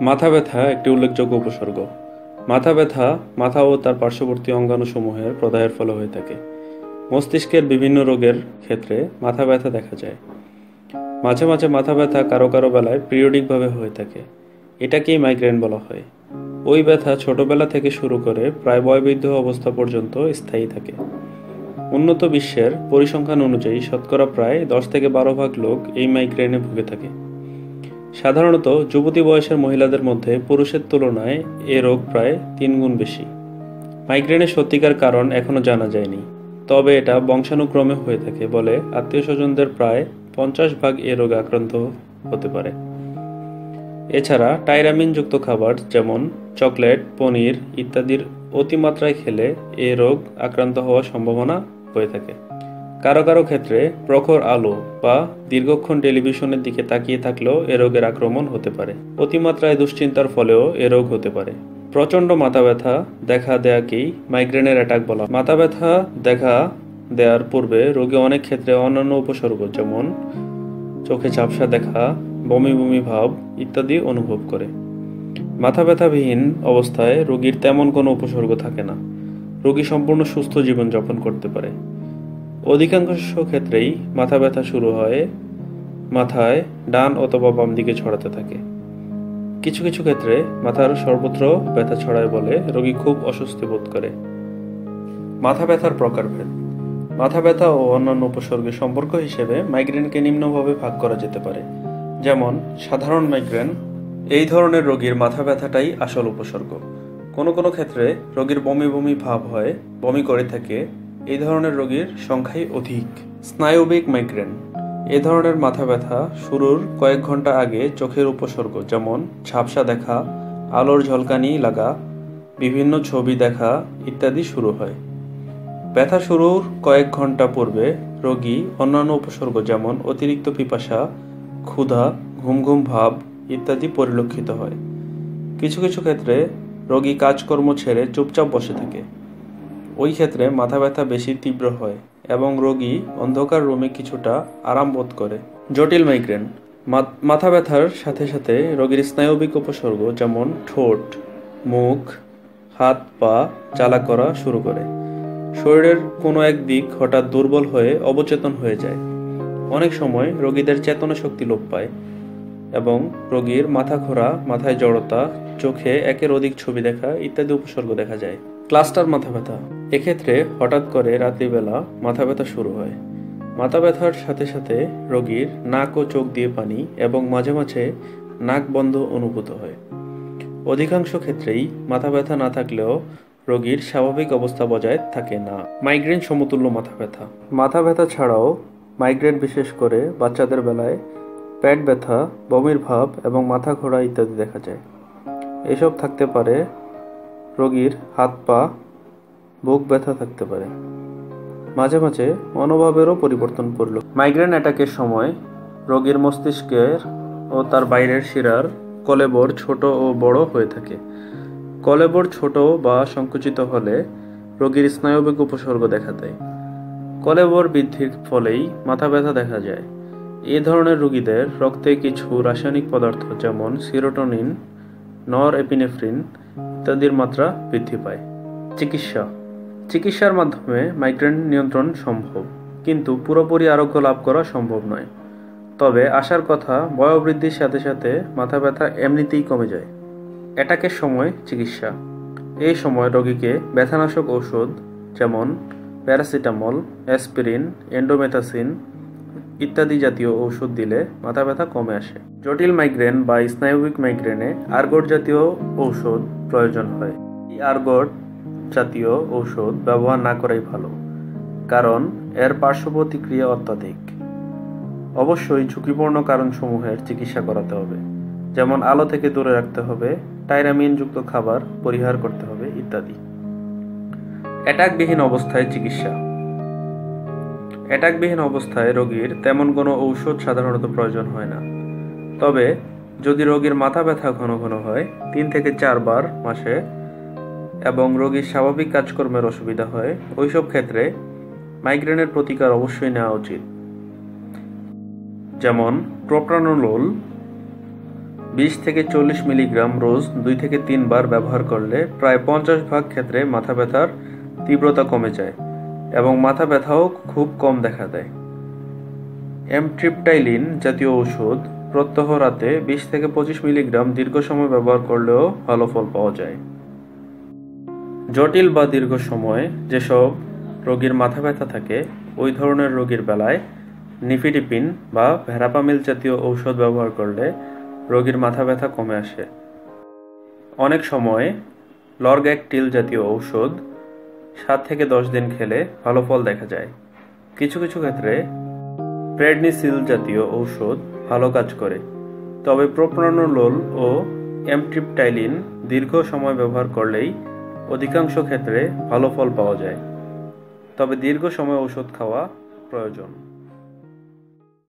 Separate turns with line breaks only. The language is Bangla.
মাথা ব্যথা একটি উল্লেখযোগ্য উপসর্গ। মাথা ব্যথা মাথা ও তার পার্শ্ববর্তী অঙ্গাণুসমূহের প্রদাহের ফলে হয়ে থাকে। মস্তিষ্কের বিভিন্ন রোগের ক্ষেত্রে মাথা ব্যথা দেখা যায়। মাঝে মাঝে মাথা ব্যথা কারও কারও বেলায় পিরিয়ডিকভাবে হয়ে থাকে। এটাকেই মাইগ্রেন বলা হয়। ওই ব্যথা ছোটবেলা থেকে শুরু করে প্রায় বয়বৃদ্ধ অবস্থা পর্যন্ত স্থায়ী থাকে। উন্নত বিশ্বের পরিসংখ্যান অনুযায়ী শতকরা প্রায় দশ থেকে বারো ভাগ লোক এই মাইগ্রেনে ভুগে থাকে। সাধারণত যুবতী বয়সের মহিলাদের মধ্যে পুরুষের তুলনায় এ রোগ প্রায় তিন গুণ বেশি। মাইগ্রেনের সত্যিকার কারণ এখনও জানা যায়নি। তবে এটা বংশানুক্রমে হয়ে থাকে বলে আত্মীয় স্বজনদের প্রায় পঞ্চাশ ভাগ এ রোগে আক্রান্ত হতে পারে। এছাড়া টাইরামিনযুক্ত খাবার যেমন চকলেট, পনির ইত্যাদির অতিমাত্রায় খেলে এ রোগ আক্রান্ত হওয়ার সম্ভাবনা হয়ে থাকে। কারও কারও ক্ষেত্রে প্রখর আলো বা দীর্ঘক্ষণ টেলিভিশনের দিকে তাকিয়ে থাকলেও এ রোগের আক্রমণ হতে পারে। অতিমাত্রায় দুশ্চিন্তার ফলেও এ রোগ হতে পারে। প্রচণ্ড মাথা ব্যথা, দেখা দেয়াকেই মাইগ্রেনের অ্যাটাক বলা মাথা ব্যথা, দেখা দেওয়ার পূর্বে রোগী অনেক ক্ষেত্রে অন্যান্য উপসর্গ যেমন চোখে ঝাপসা দেখা, বমি বমি ভাব ইত্যাদি অনুভব করে। মাথা ব্যথাবিহীন অবস্থায় রোগীর তেমন কোনো উপসর্গ থাকে না। রোগী সম্পূর্ণ সুস্থ জীবনযাপন করতে পারে। অধিকাংশ ক্ষেত্রেই মাথা ব্যথা শুরু হয়, মাথায় ডান অথবা বাম দিকে ছড়াতে থাকে। কিছু কিছু ক্ষেত্রে মাথার সর্বত্র ব্যথা ছড়ায় বলে রোগী খুব অস্বস্তি বোধ করে। মাথা ব্যথার প্রকারভেদ। মাথা ব্যথা ও অন্যান্য উপসর্গের সম্পর্ক হিসেবে মাইগ্রেনকে নিম্নভাবে ভাগ করা যেতে পারে। যেমন, সাধারণ মাইগ্রেন, এই ধরনের রোগীর মাথা ব্যথাটাই আসল উপসর্গ। কোনো কোনো ক্ষেত্রে রোগীর বমি বমি ভাব হয়, বমি করে থাকে এই ধরনের রোগীর সংখ্যাই অধিক। স্নায়বিক মাইগ্রেন এ ধরনের মাথা ব্যথা শুরুর কয়েক ঘণ্টা আগে চোখের উপসর্গ, যেমন ঝাপসা দেখা, আলোর ঝলকানি লাগা, বিভিন্ন ছবি দেখা ইত্যাদি শুরু হয়। ব্যথা শুরুর কয়েক ঘণ্টা পূর্বে রোগী অন্যান্য উপসর্গ, যেমন অতিরিক্ত পিপাসা, ক্ষুধা ঘুম ঘুম ভাব ইত্যাদি পরিলক্ষিত হয়। কিছু কিছু ক্ষেত্রে রোগী কাজকর্ম ছেড়ে চুপচাপ বসে থাকে। ওই ক্ষেত্রে মাথা ব্যথা বেশি তীব্র হয় এবং রোগী অন্ধকার রুমে কিছুটা আরাম বোধ করে। জটিল মাইগ্রেন মাথা ব্যথার সাথে সাথে রোগীর স্নায়বিক উপসর্গ যেমন ঠোঁট, মুখ, হাত, পা জ্বালা করা শুরু করে। শরীরের কোনো এক দিক হঠাৎ দুর্বল হয়ে অবচেতন হয়ে যায়। অনেক সময় রোগীদের চেতনা শক্তি লোপ পায় এবং রোগীর মাথা ঘোরা, মাথায় জড়তা, চোখে একের অধিক ছবি দেখা ইত্যাদি উপসর্গ দেখা যায়। ক্লাস্টার মাথা ব্যথা। এক্ষেত্রে হঠাৎ করে রাত্রিবেলা মাথা ব্যথা শুরু হয়। মাথা ব্যথার সাথে সাথে রোগীর নাক ও চোখ দিয়ে পানি এবং মাঝে মাঝে নাক বন্ধ অনুভূত হয়। অধিকাংশ ক্ষেত্রেই মাথা ব্যথা না থাকলেও রোগীর স্বাভাবিক অবস্থা বজায় থাকে না। মাইগ্রেন সমতুল্য মাথা ব্যথা মাথা ব্যথা ছাড়াও মাইগ্রেন বিশেষ করে বাচ্চাদের বেলায় পেট ব্যথা, বমির ভাব এবং মাথা ঘোরা ইত্যাদি দেখা যায়। এসব থাকতে পারে রোগীর হাত পা বুক ব্যথা থাকতে পারে। মাঝে মাঝে মনোভাবেরও পরিবর্তন পড়ল। মাইগ্রেন অ্যাটাকের সময় রোগীর মস্তিষ্কের ও তার বাইরের শিরার কলেবর ছোট ও বড় হয়ে থাকে। কলেবর ছোট বা সংকুচিত হলে রোগীর স্নায়বিক উপসর্গ দেখা দেয়। কলেবর বৃদ্ধির ফলেই মাথা ব্যথা দেখা যায়। এ ধরনের রোগীদের রক্তে কিছু রাসায়নিক পদার্থ যেমন সিরোটোনিন নর এপিনেফ্রিন ইত্যাদির মাত্রা বৃদ্ধি পায়। চিকিৎসা চিকিৎসার মাধ্যমে মাইগ্রেন নিয়ন্ত্রণ সম্ভব, কিন্তু পুরোপুরি আরোগ্য লাভ করা সম্ভব নয়। তবে আসার কথা, বয়োবৃদ্ধির সাথে সাথে মাথা ব্যথা এমনিতেই কমে যায়। অ্যাটাকের সময় চিকিৎসা। এই সময় রোগীকে ব্যথানাশক ঔষধ যেমন প্যারাসিটামল অ্যাসপিরিন এন্ডোমেথাসিন ইত্যাদি জাতীয় ঔষধ দিলে মাথা ব্যথা কমে আসে। জটিল মাইগ্রেন বা স্নায়ুবিক মাইগ্রেনে আর্গট জাতীয় ঔষধ প্রয়োজন হয়। এই আর্গট জাতীয় ঔষধ ব্যবহার না করাই ভালো, কারণ এর পার্শ্ব প্রতিক্রিয়া অত্যাধিক। অবশ্যই ঝুঁকিপূর্ণ কারণসমূহের চিকিৎসা করাতে হবে, যেমন আলো থেকে দূরে রাখতে হবে, টাইরামিনযুক্ত খাবার পরিহার করতে হবে, ইত্যাদি। অ্যাটাকবিহীন অবস্থায় চিকিৎসা। অ্যাটাকবিহীন অবস্থায় রোগীর তেমন কোনো ঔষধ সাধারণত প্রয়োজন হয় না। তবে যদি রোগীর মাথা ব্যথা ঘন ঘন হয়, তিন থেকে চারবার মাসে এবং রোগীর স্বাভাবিক কাজকর্মের অসুবিধা হয়। ওইসব ক্ষেত্রে মাইগ্রেনের প্রতিকার অবশ্যই নেওয়া উচিত। যেমন প্রোপ্রানোলোল বিশ থেকে চল্লিশ মিলিগ্রাম রোজ দুই থেকে তিনবার ব্যবহার করলে প্রায় পঞ্চাশ ভাগ ক্ষেত্রে মাথা ব্যথার তীব্রতা কমে যায় এবং মাথা ব্যথাও খুব কম দেখা দেয়। এমট্রিপটাইলিন জাতীয় ঔষধ প্রত্যহ রাতে বিশ থেকে পঁচিশ মিলিগ্রাম দীর্ঘ সময় ব্যবহার করলেও ভালো ফল পাওয়া যায়। জটিল বা দীর্ঘ সময় যেসব রোগীর মাথা ব্যথা থাকে, ওই ধরনের রোগীর বেলায় নিফিডিপিন বা ভ্যারাপামিল জাতীয় ঔষধ ব্যবহার করলে রোগীর মাথা ব্যথা কমে আসে। অনেক সময় লরগ্যাকটিল জাতীয় ঔষধ সাত থেকে দশ দিন খেলে ভালো ফল দেখা যায়। কিছু কিছু ক্ষেত্রে প্রেডনিসিল জাতীয় ঔষধ ভালো কাজ করে। তবে প্রোপ্রানোলোল ও এমট্রিপটাইলিন দীর্ঘ সময় ব্যবহার করলেই অধিকাংশ ক্ষেত্রে ভালো ফল পাওয়া যায় তবে দীর্ঘ সময় ওষুধ খাওয়া প্রয়োজন।